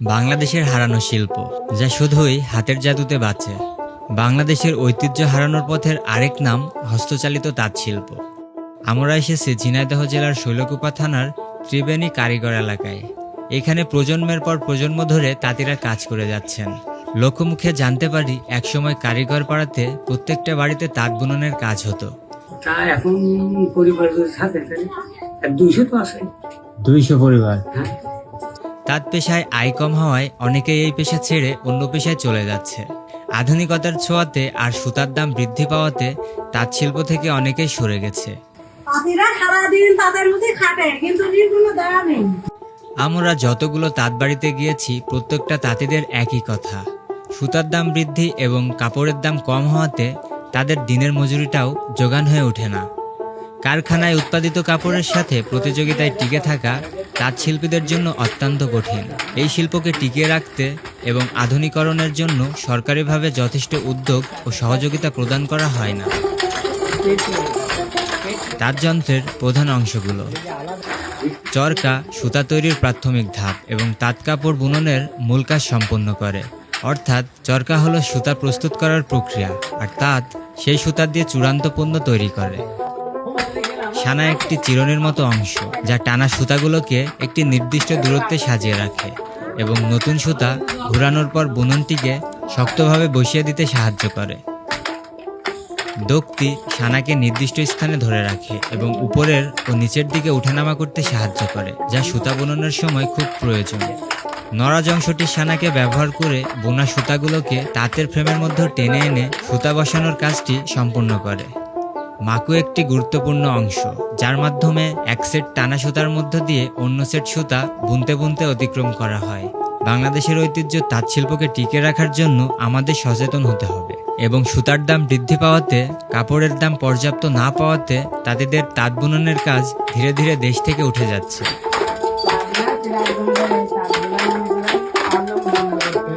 বাংলাদেশের হারানো শিল্প যা শুধুই হাতের জাদুতে বাঁচে। বাংলাদেশের ঐতিহ্য হারানোর পথের আরেক নাম হস্তচালিত তাঁত শিল্প। আমরা এসেছি ঝিনাইদহ জেলার শৈলকুপা থানার ত্রিবেণী কারিগর এলাকায়। এখানে প্রজন্মের পর প্রজন্ম ধরে তাঁতিরা কাজ করে যাচ্ছেন। লোকমুখে জানতে পারি একসময় কারিগর পাড়াতে প্রত্যেকটা বাড়িতে তাঁত বুননের কাজ হতো। তা এখন পরিবার দুইশো তো আছে। দুইশো পরিবার? হ্যাঁ। তাঁত পেশায় আয় কম হওয়ায় অনেকেই এই পেশা ছেড়ে অন্য পেশায় চলে যাচ্ছে। আধুনিকতার ছোঁয়াতে আর সুতার দাম বৃদ্ধি পাওয়াতে তাঁত শিল্প থেকে অনেকেই সরে গেছে। আমরা যতগুলো তাঁত বাড়িতে গিয়েছি প্রত্যেকটা তাঁতিদের একই কথা। সুতার দাম বৃদ্ধি এবং কাপড়ের দাম কম হওয়াতে তাদের দিনের মজুরিটাও যোগান হয়ে ওঠে না। কারখানায় উৎপাদিত কাপড়ের সাথে প্রতিযোগিতায় টিকে থাকা তাঁত শিল্পীদের জন্য অত্যন্ত কঠিন। এই শিল্পকে টিকিয়ে রাখতে এবং আধুনিকরণের জন্য সরকারিভাবে যথেষ্ট উদ্যোগ ও সহযোগিতা প্রদান করা হয় না। তাঁত যন্ত্রের প্রধান অংশগুলো। চরকা, সুতা তৈরির প্রাথমিক ধাপ এবং তাঁত কাপড় বুননের মূল কাজ সম্পন্ন করে। অর্থাৎ চরকা হলো সুতা প্রস্তুত করার প্রক্রিয়া, আর তাঁত সেই সুতা দিয়ে চূড়ান্ত পণ্য তৈরি করে। সানা একটি চিরনের মতো অংশ, যা টানা সুতাগুলোকে একটি নির্দিষ্ট দূরত্বে সাজিয়ে রাখে এবং নতুন সুতা ঘোরানোর পর বুননটিকে শক্তভাবে বসিয়ে দিতে সাহায্য করে। দোক্তি সানাকে নির্দিষ্ট স্থানে ধরে রাখে এবং উপরের ও নিচের দিকে উঠানামা করতে সাহায্য করে, যা সুতা বুননের সময় খুব প্রয়োজন। নরাজ অংশটি সানাকে ব্যবহার করে বোনা সুতাগুলোকে তাঁতের ফ্রেমের মধ্যে টেনে এনে সুতা বসানোর কাজটি সম্পন্ন করে। মাকু একটি গুরুত্বপূর্ণ অংশ, যার মাধ্যমে এক সেট টানা সুতার মধ্য দিয়ে অন্য সেট সুতা বুনতে বুনতে অতিক্রম করা হয়। বাংলাদেশের ঐতিহ্য তাঁত শিল্পকে টিকে রাখার জন্য আমাদের সচেতন হতে হবে এবং সুতার দাম বৃদ্ধি পাওয়াতে, কাপড়ের দাম পর্যাপ্ত না পাওয়াতে তাদের তাঁত বুননের কাজ ধীরে ধীরে দেশ থেকে উঠে যাচ্ছে।